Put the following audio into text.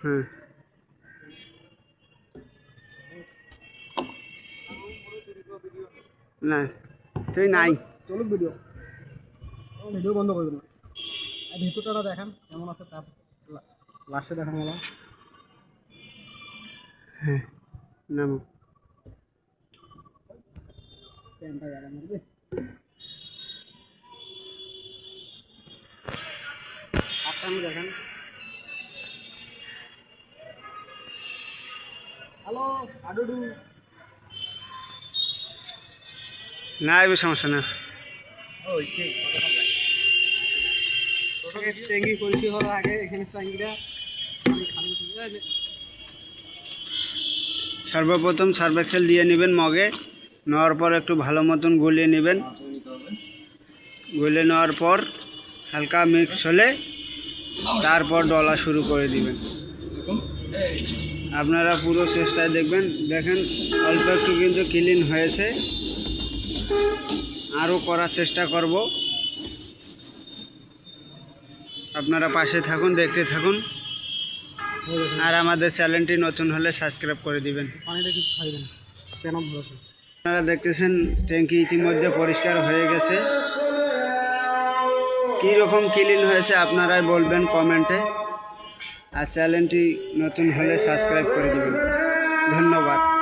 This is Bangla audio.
হ্যাঁ না তুই নাই। চলুক ভিডিও ভিডিও বন্ধ না আর ভিতরটা দেখান কেমন আছে তার লাস্টে দেখান বলা। হ্যাঁ নামো। প্যান্টটা দেখান বুঝলি আমি দেখান। হ্যালো আডুডু না এবার সমস্যা না ট্যাঙ্গি করেছি হলো আগে এখানে ট্যাঙ্গিটা খালি খালি ঠিক আছে সর্বপ্রথম সার্ফ এক্সেল দিয়ে নেবেন মগে নেওয়ার পর একটু ভালো মতন গলিয়ে নেবেন। গলে নেওয়ার পর হালকা মিক্স হলে তারপর ডলা শুরু করে দিবেন। আপনারা পুরো চেষ্টায় দেখবেন। দেখেন অল্প একটু কিন্তু ক্লিন হয়েছে। আরও করার চেষ্টা করব। আপনারা পাশে থাকুন দেখতে থাকুন। আর আমাদের চ্যানেলটি নতুন হলে সাবস্ক্রাইব করে দিবেন? আপনারা দেখতেছেন ট্যাঙ্কি ইতিমধ্যে পরিষ্কার হয়ে গেছে। কী রকম ক্লিন হয়েছে আপনারাই বলবেন কমেন্টে। আর চ্যানেলটি নতুন হলে সাবস্ক্রাইব করে দেবেন। ধন্যবাদ।